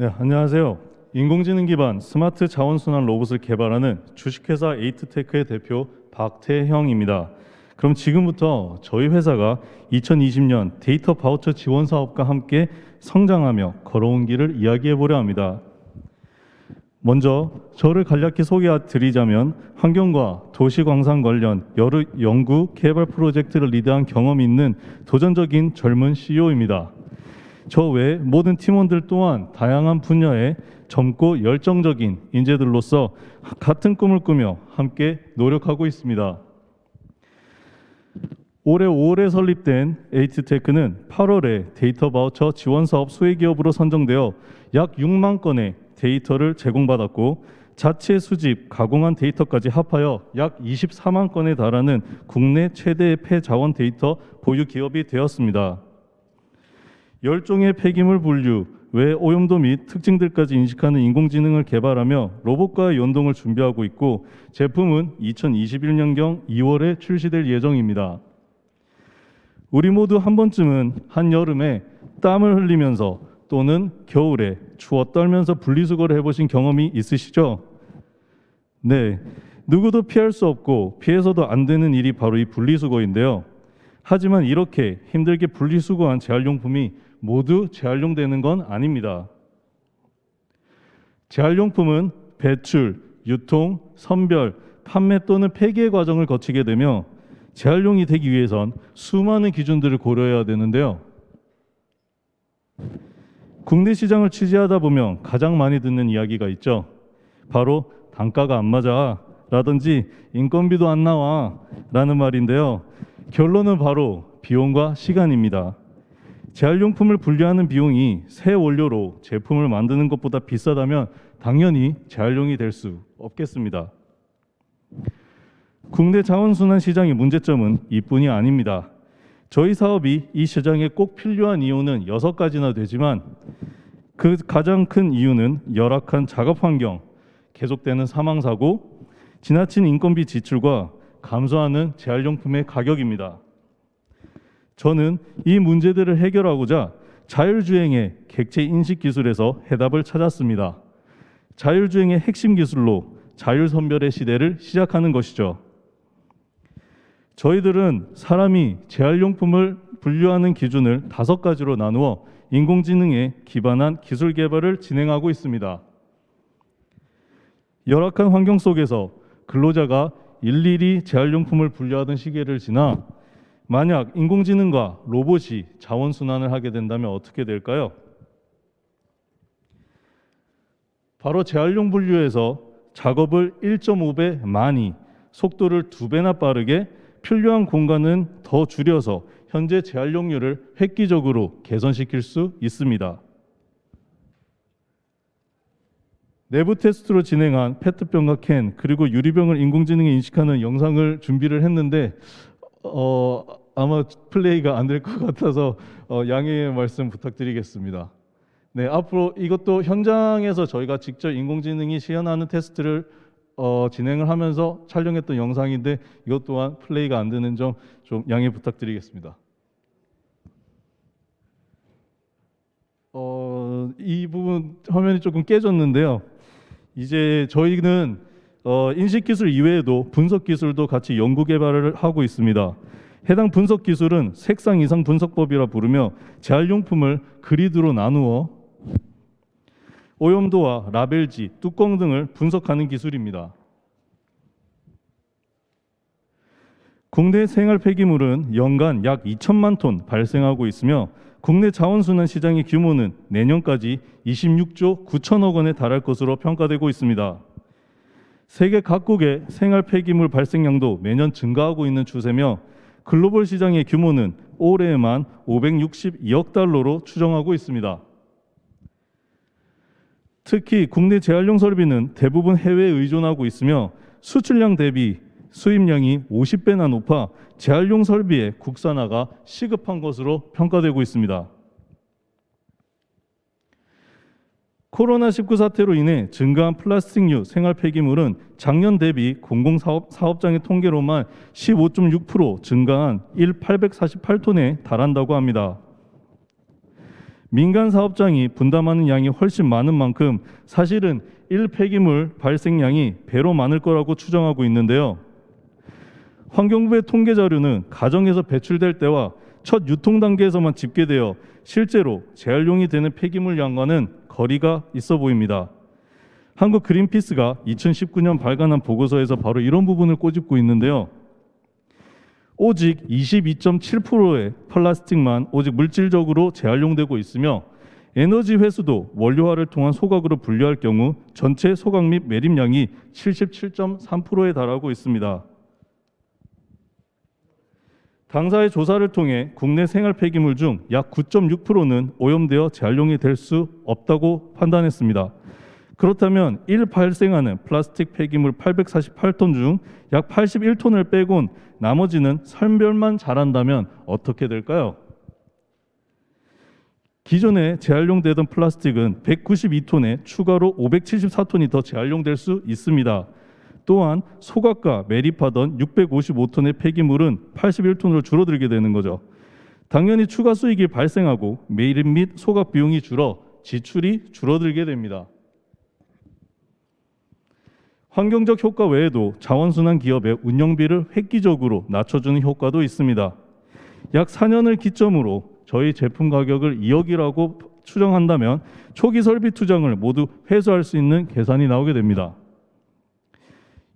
네, 안녕하세요. 인공지능 기반 스마트 자원순환 로봇을 개발하는 주식회사 에이트테크의 대표 박태형입니다. 그럼 지금부터 저희 회사가 2020년 데이터 바우처 지원 사업과 함께 성장하며 걸어온 길을 이야기해 보려 합니다. 먼저 저를 간략히 소개해 드리자면 환경과 도시광산 관련 여러 연구 개발 프로젝트를 리드한 경험이 있는 도전적인 젊은 CEO입니다. 저 외 모든 팀원들 또한 다양한 분야에 젊고 열정적인 인재들로서 같은 꿈을 꾸며 함께 노력하고 있습니다. 올해 5월에 설립된 에이트테크는 8월에 데이터 바우처 지원 사업 수혜 기업으로 선정되어 약 6만 건의 데이터를 제공받았고 자체 수집, 가공한 데이터까지 합하여 약 24만 건에 달하는 국내 최대의 폐자원 데이터 보유 기업이 되었습니다. 열종의 폐기물 분류, 외 오염도 및 특징들까지 인식하는 인공지능을 개발하며 로봇과의 연동을 준비하고 있고 제품은 2021년경 2월에 출시될 예정입니다. 우리 모두 한 번쯤은 한여름에 땀을 흘리면서 또는 겨울에 추워 떨면서 분리수거를 해보신 경험이 있으시죠? 네, 누구도 피할 수 없고 피해서도 안 되는 일이 바로 이 분리수거인데요. 하지만 이렇게 힘들게 분리수거한 재활용품이 모두 재활용되는 건 아닙니다. 재활용품은 배출, 유통, 선별, 판매 또는 폐기의 과정을 거치게 되며 재활용이 되기 위해선 수많은 기준들을 고려해야 되는데요. 국내 시장을 취재하다 보면 가장 많이 듣는 이야기가 있죠. 바로 단가가 안 맞아 라든지 인건비도 안 나와 라는 말인데요. 결론은 바로 비용과 시간입니다. 재활용품을 분리하는 비용이 새 원료로 제품을 만드는 것보다 비싸다면 당연히 재활용이 될 수 없겠습니다. 국내 자원순환 시장의 문제점은 이뿐이 아닙니다. 저희 사업이 이 시장에 꼭 필요한 이유는 여섯 가지나 되지만 그 가장 큰 이유는 열악한 작업 환경, 계속되는 사망 사고, 지나친 인건비 지출과 감소하는 재활용품의 가격입니다. 저는 이 문제들을 해결하고자 자율주행의 객체 인식 기술에서 해답을 찾았습니다. 자율주행의 핵심 기술로 자율선별의 시대를 시작하는 것이죠. 저희들은 사람이 재활용품을 분류하는 기준을 다섯 가지로 나누어 인공지능에 기반한 기술 개발을 진행하고 있습니다. 열악한 환경 속에서 근로자가 일일이 재활용품을 분류하던 시기를 지나 만약 인공지능과 로봇이 자원 순환을 하게 된다면 어떻게 될까요? 바로 재활용 분류에서 작업을 1.5배 많이 속도를 두 배나 빠르게 필요한 공간은 더 줄여서 현재 재활용률을 획기적으로 개선시킬 수 있습니다. 내부 테스트로 진행한 페트병과 캔 그리고 유리병을 인공지능에 인식하는 영상을 준비를 했는데 어, 아마 플레이가 안 될 것 같아서 어, 양해의 말씀 부탁드리겠습니다. 네, 앞으로 이것도 현장에서 저희가 직접 인공지능이 시연하는 테스트를 어, 진행을 하면서 촬영했던 영상인데 이것 또한 플레이가 안 되는 점 좀 양해 부탁드리겠습니다. 어, 이 부분 화면이 조금 깨졌는데요. 이제 저희는 어, 인식 기술 이외에도 분석 기술도 같이 연구 개발을 하고 있습니다. 해당 분석 기술은 색상 이상 분석법이라 부르며 재활용품을 그리드로 나누어 오염도와 라벨지, 뚜껑 등을 분석하는 기술입니다. 국내 생활 폐기물은 연간 약 2천만 톤 발생하고 있으며 국내 자원순환 시장의 규모는 내년까지 26조 9천억 원에 달할 것으로 평가되고 있습니다. 세계 각국의 생활 폐기물 발생량도 매년 증가하고 있는 추세며 글로벌 시장의 규모는 올해에만 562억 달러로 추정하고 있습니다. 특히 국내 재활용 설비는 대부분 해외에 의존하고 있으며 수출량 대비 수입량이 50배나 높아 재활용 설비의 국산화가 시급한 것으로 평가되고 있습니다. 코로나19 사태로 인해 증가한 플라스틱류 생활 폐기물은 작년 대비 공공사업 사업장의 통계로만 15.6% 증가한 1,848톤에 달한다고 합니다. 민간 사업장이 분담하는 양이 훨씬 많은 만큼 사실은 1폐기물 발생량이 배로 많을 거라고 추정하고 있는데요. 환경부의 통계 자료는 가정에서 배출될 때와 첫 유통 단계에서만 집계되어 실제로 재활용이 되는 폐기물 양과는 거리가 있어 보입니다. 한국 그린피스가 2019년 발간한 보고서에서 바로 이런 부분을 꼬집고 있는데요. 오직 22.7%의 플라스틱만 오직 물질적으로 재활용되고 있으며 에너지 회수도 원료화를 통한 소각으로 분류할 경우 전체 소각 및 매립량이 77.3%에 달하고 있습니다. 당사의 조사를 통해 국내 생활 폐기물 중 약 9.6%는 오염되어 재활용이 될 수 없다고 판단했습니다. 그렇다면 1 발생하는 플라스틱 폐기물 848톤 중 약 81톤을 빼곤 나머지는 선별만 잘한다면 어떻게 될까요? 기존에 재활용되던 플라스틱은 192톤에 추가로 574톤이 더 재활용될 수 있습니다. 또한 소각과 매립하던 655톤의 폐기물은 81톤으로 줄어들게 되는 거죠. 당연히 추가 수익이 발생하고 매립 및 소각 비용이 줄어 지출이 줄어들게 됩니다. 환경적 효과 외에도 자원순환 기업의 운영비를 획기적으로 낮춰주는 효과도 있습니다. 약 4년을 기점으로 저희 제품 가격을 2억이라고 추정한다면 초기 설비 투자를 모두 회수할 수 있는 계산이 나오게 됩니다.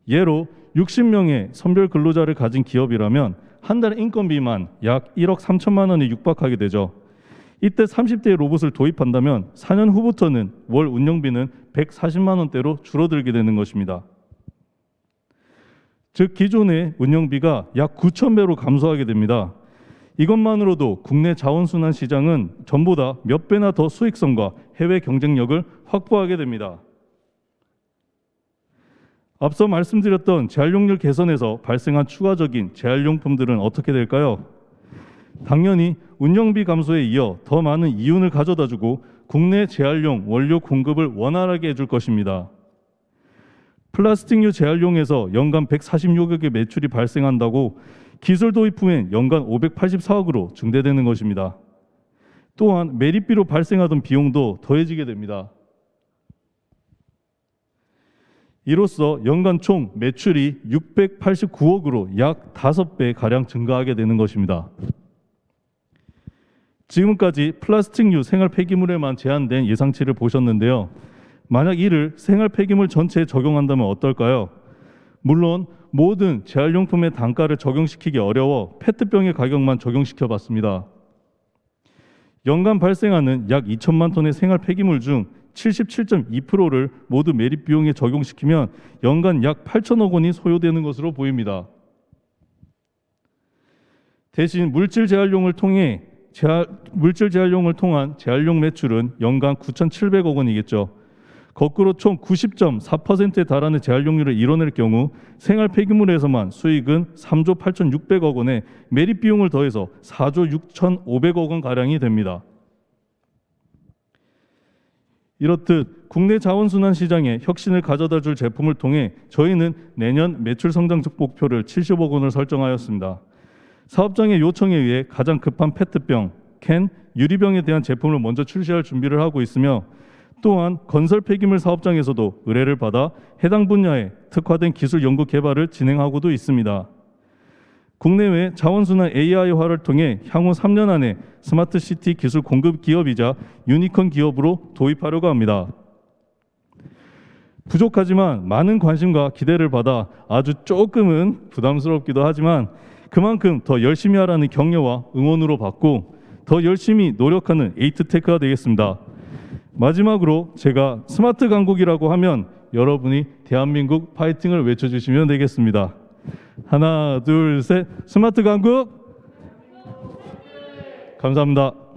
예로 60명의 선별 근로자를 가진 기업이라면 한 달 인건비만 약 1억 3천만 원에 육박하게 되죠. 이때 30대의 로봇을 도입한다면 4년 후부터는 월 운영비는 140만 원대로 줄어들게 되는 것입니다. 즉 기존의 운영비가 약 9천 배로 감소하게 됩니다. 이것만으로도 국내 자원순환 시장은 전보다 몇 배나 더 수익성과 해외 경쟁력을 확보하게 됩니다. 앞서 말씀드렸던 재활용률 개선에서 발생한 추가적인 재활용품들은 어떻게 될까요? 당연히 운영비 감소에 이어 더 많은 이윤을 가져다 주고 국내 재활용 원료 공급을 원활하게 해줄 것입니다. 플라스틱류 재활용에서 연간 146억 의 매출이 발생한다고 기술 도입 후엔 연간 584억으로 증대되는 것입니다. 또한 매립비로 발생하던 비용도 더해지게 됩니다. 이로써 연간 총 매출이 689억으로 약 5배 가량 증가하게 되는 것입니다. 지금까지 플라스틱류 생활 폐기물에만 제한된 예상치를 보셨는데요. 만약 이를 생활 폐기물 전체에 적용한다면 어떨까요? 물론 모든 재활용품의 단가를 적용시키기 어려워 페트병의 가격만 적용시켜 봤습니다. 연간 발생하는 약 2천만 톤의 생활 폐기물 중 77.2%를 모두 매립 비용에 적용시키면 연간 약 8천억 원이 소요되는 것으로 보입니다. 대신 물질 재활용을 통해 재활, 물질 재활용을 통한 재활용 매출은 연간 9,700억 원이겠죠. 거꾸로 총 90.4%에 달하는 재활용률을 이뤄낼 경우 생활 폐기물에서만 수익은 3조 8,600억 원에 매립 비용을 더해서 4조 6,500억 원 가량이 됩니다. 이렇듯 국내 자원순환 시장에 혁신을 가져다 줄 제품을 통해 저희는 내년 매출 성장 목표를 70억 원을 설정하였습니다. 사업장의 요청에 의해 가장 급한 페트병, 캔, 유리병에 대한 제품을 먼저 출시할 준비를 하고 있으며 또한 건설 폐기물 사업장에서도 의뢰를 받아 해당 분야에 특화된 기술 연구 개발을 진행하고도 있습니다. 국내외 자원순환 AI화를 통해 향후 3년 안에 스마트 시티 기술 공급 기업이자 유니콘 기업으로 도입하려고 합니다. 부족하지만 많은 관심과 기대를 받아 아주 조금은 부담스럽기도 하지만 그만큼 더 열심히 하라는 격려와 응원으로 받고 더 열심히 노력하는 에이트테크가 되겠습니다. 마지막으로 제가 스마트 강국이라고 하면 여러분이 대한민국 파이팅을 외쳐주시면 되겠습니다. 하나, 둘, 셋. 스마트 강국. 감사합니다.